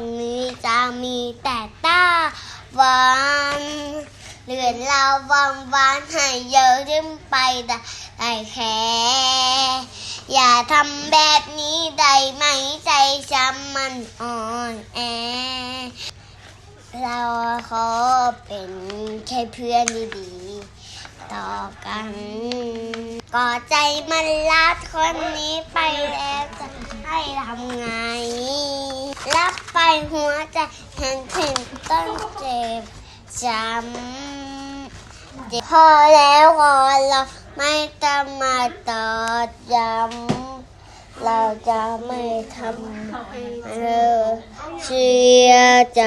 นนี้จะมีแต่ตาหวานเลือนเราวังวานให้เยอะขึ้นไปได้ได้แค่อย่าทำแบบนี้ได้ไหมใจช้ำมันอ่อนแอ เราขอเป็นแค่เพื่อนดีๆต่อกันก็ใจมันรักคนนี้ไปแล้วจะให้ทำไง ไปหัวใจแห่งถึงต้นเจ็บจำพอแล้วพอเราไม่ต้องมาตอดย้ำเราจะไม่ทำให้เธอเสียใจ